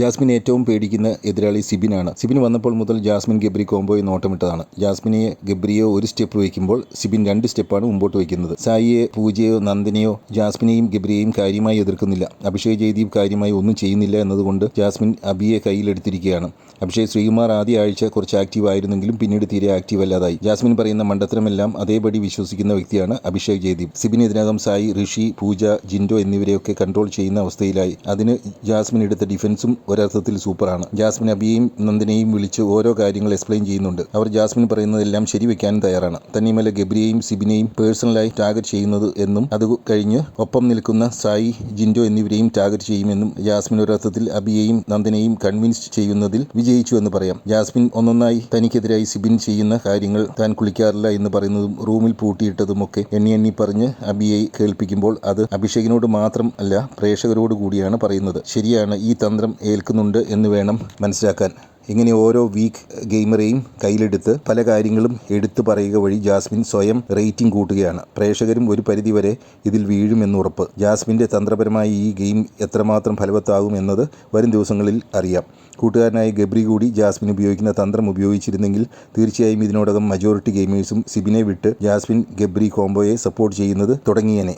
Jasmine ഏറ്റവും പേടിക്കുന്ന എതിരാളി സിബിനാണ്. സിബിൻ വന്നപ്പോൾ മുതൽ ജാസ്മിൻ ഗബ്രി കോംബോയെ നോട്ടമിട്ടതാണ്. ജാസ്മിനെ ഗബ്രിയോ ഒരു സ്റ്റെപ്പ് വയ്ക്കുമ്പോൾ സിബിൻ രണ്ട് സ്റ്റെപ്പാണ് മുമ്പോട്ട് വയ്ക്കുന്നത്. സായിയെ പൂജയോ നന്ദിനെയോ ജാസ്മിനെയും ഗബ്രിയെയും കാര്യമായി എതിർക്കുന്നില്ല. അഭിഷേക് ജയ്ദീപ് കാര്യമായി ഒന്നും ചെയ്യുന്നില്ല എന്നതുകൊണ്ട് ജാസ്മിൻ അബിയെ കയ്യിലെടുത്തിരിക്കുകയാണ്. അഭിഷേക് ശ്രീകുമാർ ആദ്യ ആഴ്ച കുറച്ച് ആക്റ്റീവ് ആയിരുന്നെങ്കിലും പിന്നീട് തീരെ ആക്റ്റീവ് അല്ലാതായി. ജാസ്മിൻ പറയുന്ന മണ്ടത്തരമെല്ലാം അതേപടി വിശ്വസിക്കുന്ന വ്യക്തിയാണ് അഭിഷേക് ജയ്ദീപ്. സിബിൻ ഇതിനകം സായി ഋഷി പൂജ ജിൻഡോ എന്നിവരെയൊക്കെ കൺട്രോൾ ചെയ്യുന്ന അവസ്ഥയിലായി. അതിന് ജാസ്മിൻ എടുത്ത ഡിഫൻസും ഒരർത്ഥത്തിൽ സൂപ്പറാണ്. ജാസ്മിൻ അബിയെയും നന്ദിനെയും വിളിച്ച് ഓരോ കാര്യങ്ങൾ എക്സ്പ്ലെയിൻ ചെയ്യുന്നുണ്ട്. അവർ ജാസ്മിൻ പറയുന്നതെല്ലാം ശരിവെക്കാനും തയ്യാറാണ്. തന്നെയുമല്ല ഗബ്രിയെയും സിബിനെയും പേഴ്സണലായി ടാർഗറ്റ് ചെയ്യുന്നത് എന്നും അത് കഴിഞ്ഞ് ഒപ്പം നിൽക്കുന്ന സായി ജിൻഡോ എന്നിവരെയും ടാർഗറ്റ് ചെയ്യുമെന്നും ജാസ്മിൻ ഒരർത്ഥത്തിൽ അബിയെയും നന്ദിനെയും കൺവിൻസ് ചെയ്യുന്നതിൽ വിജയിച്ചു എന്ന് പറയാം. ജാസ്മിൻ ഒന്നൊന്നായി തനിക്കെതിരായി സിബിൻ ചെയ്യുന്ന കാര്യങ്ങൾ താൻ കുളിക്കാറില്ല എന്ന് പറയുന്നതും റൂമിൽ പൂട്ടിയിട്ടതുമൊക്കെ എണ്ണി എണ്ണി പറഞ്ഞ് അബിയെ കേൾപ്പിക്കുമ്പോൾ അത് അഭിഷേകിനോട് മാത്രം അല്ല പ്രേക്ഷകരോട് കൂടിയാണ് പറയുന്നത്. ശരിയാണ് ഈ തന്ത്രം ഏൽക്കുന്നുണ്ട് എന്ന് വേണം മനസ്സിലാക്കാൻ. ഇങ്ങനെ ഓരോ വീക്ക് ഗെയിമറെയും കയ്യിലെടുത്ത് പല കാര്യങ്ങളും എടുത്തു പറയുക വഴി ജാസ്മിൻ സ്വയം റേറ്റിംഗ് കൂട്ടുകയാണ്. പ്രേക്ഷകരും ഒരു പരിധിവരെ ഇതിൽ വീഴുമെന്ന് ഉറപ്പ്. ജാസ്മിന്റെ തന്ത്രപരമായ ഈ ഗെയിം എത്രമാത്രം ഫലവത്താകും എന്നത് വരും ദിവസങ്ങളിൽ അറിയാം. കൂട്ടുകാരനായ ഗബ്രി കൂടി ജാസ്മിൻ ഉപയോഗിക്കുന്ന തന്ത്രം ഉപയോഗിച്ചിരുന്നെങ്കിൽ തീർച്ചയായും ഇതിനോടകം മജോറിറ്റി ഗെയിമേഴ്സും സിബിനെ വിട്ട് ജാസ്മിൻ ഗബ്രി കോംബോയെ സപ്പോർട്ട് ചെയ്യുന്നത് തുടങ്ങിയേനെ.